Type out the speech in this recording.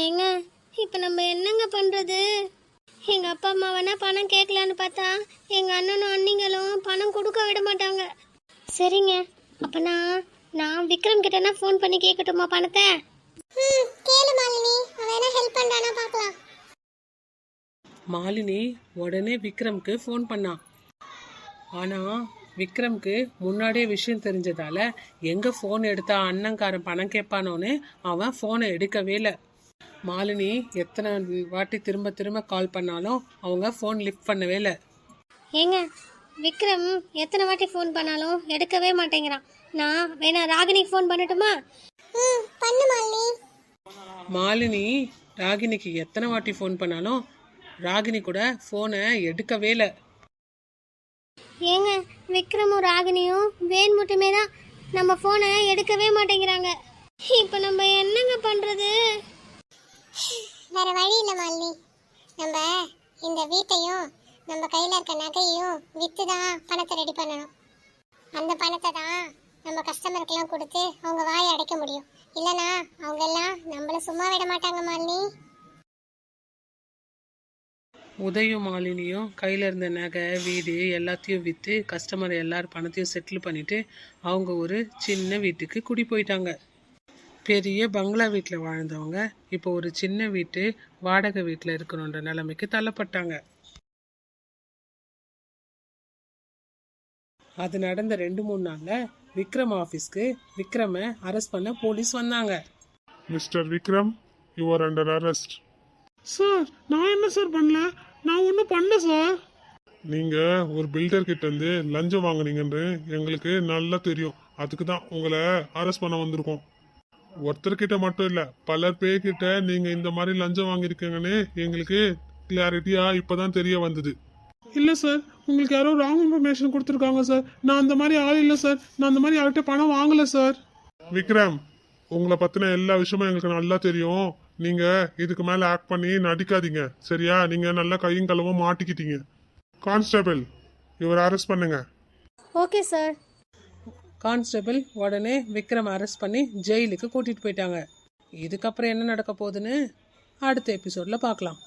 ஏங்க இப்போ நம்ம என்னங்க பண்ணுறது எங்கள் அப்பா அம்மா வேணா பணம் கேட்கலான்னு பார்த்தா எங்கள் அண்ணனும் அண்ணிங்களும் பணம் கொடுக்க விட மாட்டாங்க. சரிங்க அப்போ நான் நான் விக்ரம் கிட்டனா ஃபோன் பண்ணி கேட்கட்டுமா பணத்தை? ம் கேளு மாலினி. அவன் ஹெல்ப் பண்ணுறானா பார்க்கலாம். மாலினி உடனே விக்ரம்க்கு ஃபோன் பண்ணான் ஆனா விக்ரம்க்கு முன்னாடியே விஷயம் தெரிஞ்சதால எங்க ஃபோன் எடுத்தா அண்ணங்காரன் பணம் கேட்பானோன்னு அவன் ஃபோனை எடுக்கவே இல்லை. மாலினி எத்தனை வாட்டி திரும்ப திரும்ப கால் பண்ணாலும் அவங்க ஃபோன் லிஃப்ட் பண்ணவே இல்லை. ஏங்க விக்ரம் எத்தனை வாட்டி ஃபோன் பண்ணாலும் எடுக்கவே மாட்டேங்கிறான். நான் வேணா ராகினிக்கு ஃபோன் பண்ணட்டுமா? ம் பண்ணு மாலினி. மாலினி ராகினிக்கு எத்தனை வாட்டி ஃபோன் பண்ணாலும் ராகினி கூட ஃபோனை எடுக்கவே இல்லை. ஏங்க விக்ரமும் ராகினியும் வேன் மட்டுமே தான் நம்ம ஃபோனை எடுக்கவே மாட்டேங்கிறாங்க. இப்போ நம்ம என்னங்க பண்ணுறது வேற வழி இல்லை மாலினி. நம்ம இந்த வீட்டையும் நம்ம கையில் இருக்க நகையும் விற்று தான் பணத்தை ரெடி பண்ணணும். அந்த பணத்தை தான் நம்ம கஸ்டமருக்கெல்லாம் கொடுத்து அவங்க வாயை அடைக்க முடியும். இல்லைனா அவங்க எல்லாம் நம்மள சும்மா விட மாட்டாங்க மாலினி. உதயும் மாலினியும் கையில் இருந்த நகை வீடு எல்லாத்தையும் விற்று கஸ்டமர் எல்லார் பணத்தையும் செட்டில் பண்ணிட்டு அவங்க ஒரு சின்ன வீட்டுக்கு குடி போயிட்டாங்க. பெரிய பங்களா வீட்டில் வாழ்ந்தவங்க. இப்போ ஒரு சின்ன வீட்டு வாடகை வீட்டில் இருக்கணுன்ற நிலைமைக்கு தள்ளப்பட்டாங்க. அது நடந்த ரெண்டு மூணு நாளில் விக்ரம் ஆஃபீஸ்க்கு விக்ரமை அரெஸ்ட் பண்ண போலீஸ் வந்தாங்க. Mister Vikram you are under arrest sir நான் என்ன சார் பண்ணல? நான் ஒன்றும் பண்ணல சார். நீங்க ஒரு பில்டர் கிட்ட இருந்து லஞ்சம் வாங்குனீங்கன்னு எங்களுக்கு நல்லா தெரியும். அதுக்கு தான் உங்களை அரெஸ்ட் பண்ண வந்திருக்கோம். ஒருத்தர்கிட்ட மட்டும் இல்ல பலர் பேர்கிட்ட நீங்க இந்த மாதிரி லஞ்சம் வாங்கியிருக்கீங்கன்னு எங்களுக்கு கிளாரிட்டியா இப்பதான் தெரிய வந்தது. இல்லை சார் உங்களுக்கு யாரோ ராங் இன்ஃபர்மேஷன் கொடுத்துருக்காங்க சார் நான் அந்த மாதிரி ஆள் இல்லை சார் நான் அந்த மாதிரி யார்கிட்ட பணம் வாங்கலை சார் விக்ரம் உங்களை பத்தின எல்லா விஷயமும் எங்களுக்கு நல்லா தெரியும். நீங்க இதுக்கு மேல ஆக்ட் பண்ணி நடிக்காதீங்க சரியா? நீங்க நல்லா கையும் களவும் மாட்டிக்கிட்டீங்க. கான்ஸ்டபிள் இவரை அரெஸ்ட் பண்ணுங்க. ஓகே சார் கான்ஸ்டபிள் உடனே விக்ரம் அரெஸ்ட் பண்ணி ஜெயிலுக்கு கூட்டிட்டு போயிட்டாங்க. இதுக்கப்புறம் என்ன நடக்க போகுதுன்னு அடுத்த எபிசோட்ல பார்க்கலாம்.